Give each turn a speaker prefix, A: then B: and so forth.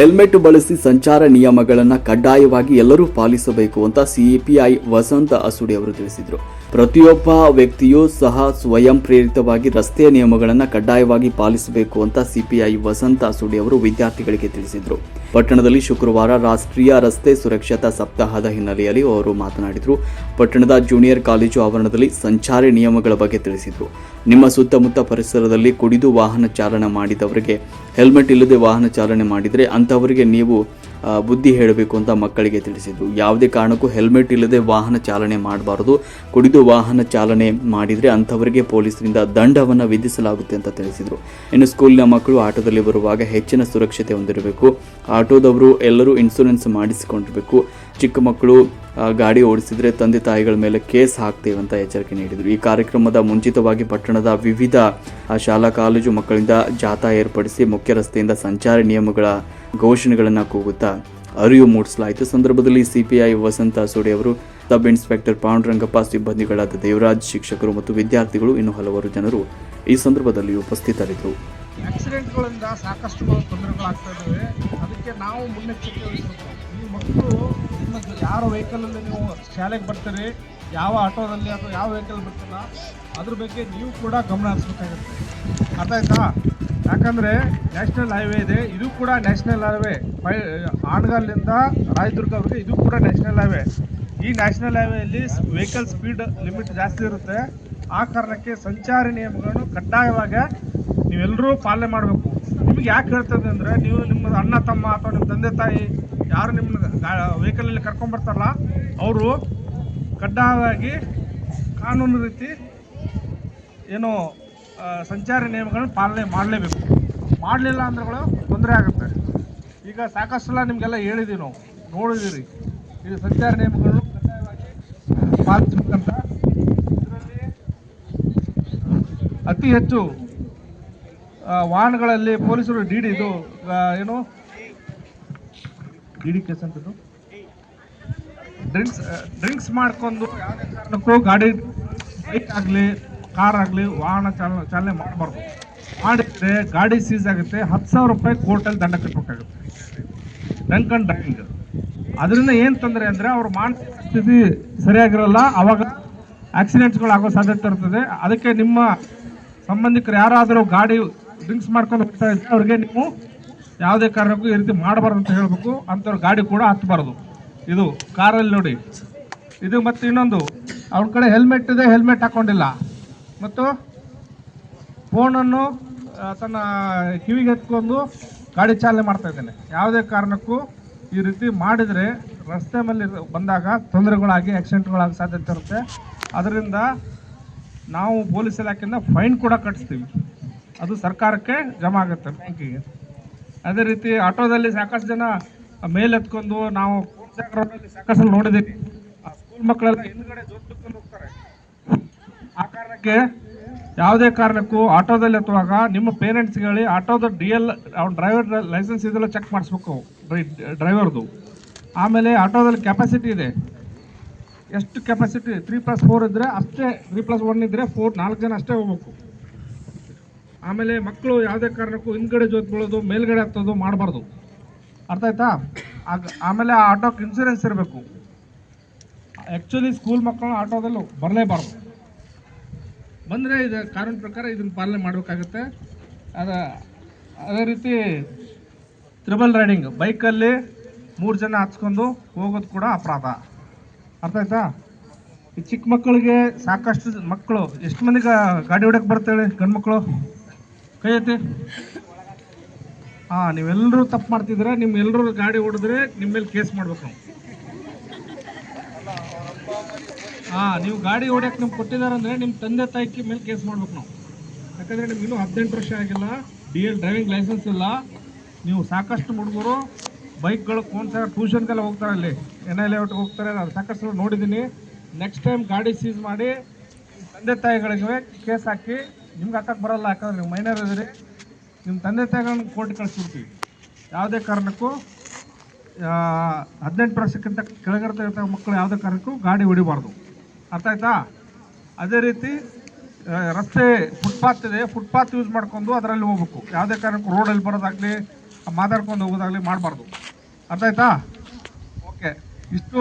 A: Helmet ಬಳಸಿ ಸಂಚಾರ ನಿಯಮಗಳನ್ನು ಕಡ್ಡಾಯವಾಗಿ ಎಲ್ಲರೂ ಪಾಲಿಸಬೇಕು ಅಂತ ಸಿಇಪಿಐ ವಸಂತ ಅಸುಡಿ ಅವರು ತಿಳಿಸಿದರು. ಪ್ರತಿಯೊಬ್ಬ ವ್ಯಕ್ತಿಯೂ ಸಹ ಸ್ವಯಂ ಪ್ರೇರಿತವಾಗಿ ರಸ್ತೆಯ ನಿಯಮಗಳನ್ನು ಕಡ್ಡಾಯವಾಗಿ ಪಾಲಿಸಬೇಕು ಅಂತ ಸಿಪಿಐ ವಸಂತ ಸುಡಿ ಅವರು ವಿದ್ಯಾರ್ಥಿಗಳಿಗೆ ತಿಳಿಸಿದರು. ಪಟ್ಟಣದಲ್ಲಿ ಶುಕ್ರವಾರ ರಾಷ್ಟ್ರೀಯ ರಸ್ತೆ ಸುರಕ್ಷತಾ ಸಪ್ತಾಹದ ಹಿನ್ನೆಲೆಯಲ್ಲಿ ಅವರು ಮಾತನಾಡಿದರು. ಪಟ್ಟಣದ ಜೂನಿಯರ್ ಕಾಲೇಜು ಆವರಣದಲ್ಲಿ ಸಂಚಾರಿ ನಿಯಮಗಳ ಬಗ್ಗೆ ತಿಳಿಸಿದರು. ನಿಮ್ಮ ಸುತ್ತಮುತ್ತ ಪರಿಸರದಲ್ಲಿ ಕುಡಿದು ವಾಹನ ಚಾಲನೆ ಮಾಡಿದವರಿಗೆ, ಹೆಲ್ಮೆಟ್ ಇಲ್ಲದೆ ವಾಹನ ಚಾಲನೆ ಮಾಡಿದರೆ ಅಂಥವರಿಗೆ ನೀವು ಬುದ್ಧಿ ಹೇಳಬೇಕು ಅಂತ ಮಕ್ಕಳಿಗೆ ತಿಳಿಸಿದರು. ಯಾವುದೇ ಕಾರಣಕ್ಕೂ ಹೆಲ್ಮೆಟ್ ಇಲ್ಲದೆ ವಾಹನ ಚಾಲನೆ ಮಾಡಬಾರದು. ಕುಡಿದು ವಾಹನ ಚಾಲನೆ ಮಾಡಿದರೆ ಅಂಥವರಿಗೆ ಪೊಲೀಸರಿಂದ ದಂಡವನ್ನು ವಿಧಿಸಲಾಗುತ್ತೆ ಅಂತ ತಿಳಿಸಿದರು. ಇನ್ನು ಸ್ಕೂಲಿನ ಮಕ್ಕಳು ಆಟೋದಲ್ಲಿ ಬರುವಾಗ ಹೆಚ್ಚಿನ ಸುರಕ್ಷತೆ ಹೊಂದಿರಬೇಕು. ಆಟೋದವರು ಎಲ್ಲರೂ ಇನ್ಸೂರೆನ್ಸ್ ಮಾಡಿಸಿಕೊಂಡಿರಬೇಕು. ಚಿಕ್ಕ ಮಕ್ಕಳು ಗಾಡಿ ಓಡಿಸಿದರೆ ತಂದೆ ತಾಯಿಗಳ ಮೇಲೆ ಕೇಸ್ ಹಾಕ್ತೇವೆ ಅಂತ ಎಚ್ಚರಿಕೆ ನೀಡಿದರು. ಈ ಕಾರ್ಯಕ್ರಮದ ಮುಂಚಿತವಾಗಿ ಪಟ್ಟಣದ ವಿವಿಧ ಶಾಲಾ, ಕಾಲೇಜು ಮಕ್ಕಳಿಂದ ಜಾಥಾ ಏರ್ಪಡಿಸಿ ಮುಖ್ಯ ರಸ್ತೆಯಿಂದ ಸಂಚಾರ ನಿಯಮಗಳ ಘೋಷಣೆಗಳನ್ನು ಕೂಗುತ್ತಾ ಅರಿವು ಮೂಡಿಸಲಾಯಿತು. ಸಂದರ್ಭದಲ್ಲಿ ಸಿಪಿಐ ವಸಂತ ಸೋಡಿ ಅವರು, ಸಬ್ ಇನ್ಸ್ಪೆಕ್ಟರ್ ಪಾಂಡುರಂಗಪ್ಪ, ಸಿಬ್ಬಂದಿಗಳಾದ ದೇವರಾಜ್, ಶಿಕ್ಷಕರು ಮತ್ತು ವಿದ್ಯಾರ್ಥಿಗಳು ಇನ್ನು ಹಲವಾರು ಜನರು ಈ ಸಂದರ್ಭದಲ್ಲಿ ಉಪಸ್ಥಿತರಿದ್ದರು.
B: ಆಕ್ಸಿಡೆಂಟ್ಗಳಿಂದ ಸಾಕಷ್ಟು ತೊಂದರೆಗಳಾಗ್ತಾ ಇದ್ದಾವೆ. ಅದಕ್ಕೆ ನಾವು ಮುನ್ನೆಚ್ಚರಿಕೆ ವಹಿಸಬೇಕು. ಈ ಮಕ್ಕಳು ನಿಮ್ಮ ಯಾರ ವೆಹಿಕಲಲ್ಲಿ ನೀವು ಶಾಲೆಗೆ ಬರ್ತೀರಿ, ಯಾವ ಆಟೋದಲ್ಲಿ ಅಥವಾ ಯಾವ ವೆಹಿಕಲ್ ಬರ್ತಿಲ್ಲ ಅದ್ರ ಬಗ್ಗೆ ನೀವು ಕೂಡ ಗಮನ ಹರಿಸ್ಬೇಕಾಗುತ್ತೆ. ಅರ್ಥ ಆಯ್ತಾ? ಯಾಕಂದರೆ ನ್ಯಾಷನಲ್ ಹೈವೇ ಇದೆ, ಇದು ಕೂಡ ನ್ಯಾಷನಲ್ ಹೈವೇ ಪೈ, ಆಣಗಲ್ಲಿಂದ ರಾಯದುರ್ಗವರೆಗೆ ಇದು ಕೂಡ ನ್ಯಾಷನಲ್ ಹೈವೇ ಈ ನ್ಯಾಷನಲ್ ಹೈವೇಯಲ್ಲಿ ವೆಹಿಕಲ್ ಸ್ಪೀಡ್ ಲಿಮಿಟ್ ಜಾಸ್ತಿ ಇರುತ್ತೆ. ಆ ಕಾರಣಕ್ಕೆ ಸಂಚಾರಿ ನಿಯಮಗಳನ್ನು ಕಡ್ಡಾಯವಾಗಿ ನೀವೆಲ್ಲರೂ ಪಾಲನೆ ಮಾಡಬೇಕು. ನಿಮಗೆ ಯಾಕೆ ಹೇಳ್ತದೆ ಅಂದರೆ, ನೀವು ನಿಮ್ಮ ಅಣ್ಣ, ತಮ್ಮ ಅಥವಾ ನಿಮ್ಮ ತಂದೆ, ತಾಯಿ ಯಾರು ನಿಮ್ಮನ್ನ ವೆಹಿಕಲಲ್ಲಿ ಕರ್ಕೊಂಬರ್ತಾರಲ್ಲ ಅವರು ಕಡ್ಡಾಯವಾಗಿ ಕಾನೂನು ರೀತಿ ಏನು ಸಂಚಾರ ನಿಯಮಗಳನ್ನ ಪಾಲನೆ ಮಾಡಲೇಬೇಕು. ಮಾಡಲಿಲ್ಲ ಅಂದ್ರೆಗಳು ತೊಂದರೆ ಆಗುತ್ತೆ. ಈಗ ಸಾಕಷ್ಟು ಸಲ ನಿಮಗೆಲ್ಲ ಹೇಳಿದ್ದೀವಿ ನಾವು. ನೋಡಿದ್ದೀರಿ ಇದು ಸಂಚಾರ ನಿಯಮಗಳನ್ನು ಕಡ್ಡಾಯವಾಗಿ ಪಾಲಿಸಬೇಕಂತ. ಇದರಲ್ಲಿ ಅತಿ ಹೆಚ್ಚು ವಾಹನಗಳಲ್ಲಿ ಪೊಲೀಸರು ಡಿ ಡಿ ಇದು ಏನು ಡಿ ಡಿ ಕೇಸ್ ಅಂತದ್ದು? ಡ್ರಿಂಕ್ಸ್ ಡ್ರಿಂಕ್ಸ್ ಮಾಡ್ಕೊಂಡು ಕಾರಣಕ್ಕೂ ಗಾಡಿ ಬೈಕ್ ಆಗಲಿ ಕಾರ್ ಆಗಲಿ, ವಾಹನ ಚಾಲನೆ ಚಾಲನೆ ಮಾಡಬಾರ್ದು. ಮಾಡಿದ್ರೆ ಗಾಡಿ ಸೀಸ್ ಆಗುತ್ತೆ, ಹತ್ತು ಸಾವಿರ ರೂಪಾಯಿ ಕೋರ್ಟಲ್ಲಿ ದಂಡ ಕಟ್ಟಬೇಕಾಗುತ್ತೆ ಡ್ರಂಕ್ ಅಂಡ್ ಡ್ರೈವಿಂಗ್ ಅದರಿಂದ ಏನು ತೊಂದರೆ ಅಂದರೆ ಅವ್ರ ಮಾನಸಿಕ ಸ್ಥಿತಿ ಸರಿಯಾಗಿರಲ್ಲ, ಅವಾಗ ಆಕ್ಸಿಡೆಂಟ್ಸ್ಗಳು ಆಗೋ ಸಾಧ್ಯತೆ ಇರ್ತದೆ. ಅದಕ್ಕೆ ನಿಮ್ಮ ಸಂಬಂಧಿಕರು ಯಾರಾದರೂ ಗಾಡಿ ಡ್ರಿಂಕ್ಸ್ ಮಾಡ್ಕೊಂಡು ಹೋಗ್ತಾ ಇದ್ದರೆ ಅವ್ರಿಗೆ ನೀವು ಯಾವುದೇ ಕಾರಣಕ್ಕೂ ಈ ರೀತಿ ಮಾಡಬಾರ್ದು ಅಂತ ಹೇಳಬೇಕು. ಅಂಥವ್ರ ಗಾಡಿ ಕೂಡ ಹತ್ತಬಾರ್ದು. ಇದು ಕಾರಲ್ಲಿ ನೋಡಿ. ಇದು ಮತ್ತು ಇನ್ನೊಂದು. ಅವ್ರ ಕಡೆ ಹೆಲ್ಮೆಟ್ ಇದೆ ಹೆಲ್ಮೆಟ್ ಹಾಕ್ಕೊಂಡಿಲ್ಲ ಮತ್ತು ಫೋನನ್ನು ತನ್ನ ಕಿವಿಗೆ ಎತ್ಕೊಂಡು ಗಾಡಿ ಚಾಲನೆ ಮಾಡ್ತಾ ಇದ್ದಾನೆ. ಯಾವುದೇ ಕಾರಣಕ್ಕೂ ಈ ರೀತಿ ಮಾಡಿದರೆ ರಸ್ತೆ ಮೇಲೆ ಬಂದಾಗ ತೊಂದರೆಗಳಾಗಿ ಆಕ್ಸಿಡೆಂಟ್ಗಳಾಗಿ ಸಾಧ್ಯತೆ ಇರುತ್ತೆ. ಅದರಿಂದ ನಾವು ಪೊಲೀಸ್ ಇಲಾಖೆಯಿಂದ ಫೈನ್ ಕೂಡ ಕಟ್ಟಿಸ್ತೀವಿ. ಅದು ಸರ್ಕಾರಕ್ಕೆ ಜಮಾ ಆಗುತ್ತೆ ಬ್ಯಾಂಕಿಗೆ. ಅದೇ ರೀತಿ ಆಟೋದಲ್ಲಿ ಸಾಕಷ್ಟು ಜನ ಮೇಲೆ ಎತ್ಕೊಂಡು ನಾವು ಸಾಕಷ್ಟು ನೋಡಿದ್ದೀನಿ ಸ್ಕೂಲ್ ಮಕ್ಕಳೆಲ್ಲ ಹಿಂದ್ಗಡೆ ಹೋಗ್ತಾರೆ. ಆ ಕಾರಣಕ್ಕೆ ಯಾವುದೇ ಕಾರಣಕ್ಕೂ ಆಟೋದಲ್ಲಿ ಎತ್ತುವಾಗ ನಿಮ್ಮ ಪೇರೆಂಟ್ಸ್ ಹೇಳಿ ಆಟೋದ ಡಿ ಎಲ್ ಅವ್ನ ಡ್ರೈವರ್ ಲೈಸೆನ್ಸ್ ಇದೆಲ್ಲ ಚೆಕ್ ಮಾಡಿಸ್ಬೇಕು ಡ್ರೈವರ್ದು ಆಮೇಲೆ ಆಟೋದಲ್ಲಿ ಕೆಪಾಸಿಟಿ ಇದೆ. ಎಷ್ಟು ಕೆಪಾಸಿಟಿ ತ್ರೀ ಪ್ಲಸ್ ಫೋರ್ ಇದ್ದರೆ ಅಷ್ಟೇ ತ್ರೀ ಪ್ಲಸ್ ಒನ್ ಇದ್ದರೆ ಫೋರ್ ನಾಲ್ಕು ಜನ ಅಷ್ಟೇ ಹೋಗ್ಬೇಕು. ಆಮೇಲೆ ಮಕ್ಕಳು ಯಾವುದೇ ಕಾರಣಕ್ಕೂ ಹಿಂದ್ಗಡೆ ಜೋತ್ ಬೀಳೋದು, ಮೇಲ್ಗಡೆ ಹತ್ತೋದು ಮಾಡಬಾರ್ದು. ಅರ್ಥ ಆಯ್ತಾ? ಆಮೇಲೆ ಆ ಆಟೋಕ್ಕೆ ಇನ್ಸೂರೆನ್ಸ್ ಇರಬೇಕು. ಆ್ಯಕ್ಚುಲಿ ಸ್ಕೂಲ್ ಮಕ್ಕಳು ಆಟೋದಲ್ಲಿ ಬರಲೇಬಾರ್ದು. ಬಂದರೆ ಇದು ಕಾನೂನು ಪ್ರಕಾರ ಇದನ್ನು ಪಾಲನೆ ಮಾಡಬೇಕಾಗುತ್ತೆ. ಅದು, ಅದೇ ರೀತಿ ತ್ರಿಬಲ್ ರೈಡಿಂಗ್ ಬೈಕಲ್ಲಿ ಮೂರು ಜನ ಹಚ್ಕೊಂಡು ಹೋಗೋದು ಕೂಡ ಅಪರಾಧ. ಅರ್ಥ ಆಯ್ತಾ? ಈ ಚಿಕ್ಕ ಮಕ್ಕಳಿಗೆ ಸಾಕಷ್ಟು ಮಕ್ಕಳು, ಎಷ್ಟು ಮಂದಿಗೆ ಗಾಡಿ ಹೊಡಕ್ಕೆ ಬರ್ತೇಳಿ ಗಂಡು ಮಕ್ಕಳು ಕೈ ಎತ್ತಿ ಹಾಂ ನೀವೆಲ್ಲರೂ ತಪ್ಪು ಮಾಡ್ತಿದ್ರೆ ನಿಮ್ಮ ಎಲ್ಲರೂ ಗಾಡಿ ಹೊಡೆದ್ರೆ ನಿಮ್ಮ ಮೇಲೆ ಕೇಸ್ ಮಾಡ್ಬೇಕು ನಾವು. ಹಾಂ ನೀವು ಗಾಡಿ ಹೊಡ್ಯಕ್ಕೆ ನಿಮ್ಗೆ ಕೊಟ್ಟಿದ್ದಾರೆ ಅಂದರೆ ನಿಮ್ಮ ತಂದೆ ತಾಯಿ ಮೇಲೆ ಕೇಸ್ ಮಾಡ್ಬೇಕು ನಾವು. ಯಾಕಂದರೆ ನಿಮ್ಗೆ ಇನ್ನೂ ಹದಿನೆಂಟು ವರ್ಷ ಆಗಿಲ್ಲ ಡಿ ಎಲ್ ಡ್ರೈವಿಂಗ್ ಲೈಸೆನ್ಸ್ ಇಲ್ಲ. ನೀವು ಸಾಕಷ್ಟು ಹುಡುಗರು, ಬೈಕ್ಗಳು ಕೋನ್ಸ ಟ್ಯೂಷನ್ಗೆಲ್ಲ ಹೋಗ್ತಾರೆ ಅಲ್ಲಿ. ಎನ್ ಐ ಲೇಔಟ್ಗೆ ಹೋಗ್ತಾರೆ, ನಾನು ಸಾಕಷ್ಟು ನೋಡಿದ್ದೀನಿ. ನೆಕ್ಸ್ಟ್ ಟೈಮ್ ಗಾಡಿ ಸೀಸ್ ಮಾಡಿ, ತಂದೆ ತಾಯಿಗಳಿಗೆ ಕೇಸ್ ಹಾಕಿ ನಿಮ್ಗೆ ಹಾಕಕ್ಕೆ ಬರಲ್ಲ, ಯಾಕಂದ್ರೆ ನೀವು ಮೈನರ್ ಇದ್ದೀರಿ. ನಿಮ್ಮ ತಂದೆ ತಾಯಿಗಳನ್ನ ಕೋರ್ಟ್ ಕಳಿಸ್ಬಿಡ್ತೀವಿ. ಯಾವುದೇ ಕಾರಣಕ್ಕೂ ಹದಿನೆಂಟು ವರ್ಷಕ್ಕಿಂತ ಕೆಳಗಿರ್ತಕ್ಕಂಥ ಮಕ್ಕಳು ಯಾವುದೇ ಕಾರಣಕ್ಕೂ ಗಾಡಿ ಹೊಡಿಬಾರ್ದು. ಅರ್ಥ ಆಯ್ತಾ? ಅದೇ ರೀತಿ ರಸ್ತೆ ಫುಟ್ಪಾತ್ ಇದೆ. ಫುಟ್ಪಾತ್ ಯೂಸ್ ಮಾಡ್ಕೊಂಡು ಅದರಲ್ಲಿ ಹೋಗ್ಬೇಕು. ಯಾವುದೇ ಕಾರಣಕ್ಕೂ ರೋಡಲ್ಲಿ ಬರೋದಾಗಲಿ ಮಾತಾಡ್ಕೊಂಡು ಹೋಗೋದಾಗ್ಲಿ ಮಾಡಬಾರ್ದು. ಅರ್ಥ ಆಯ್ತಾ? ಓಕೆ ಇಷ್ಟು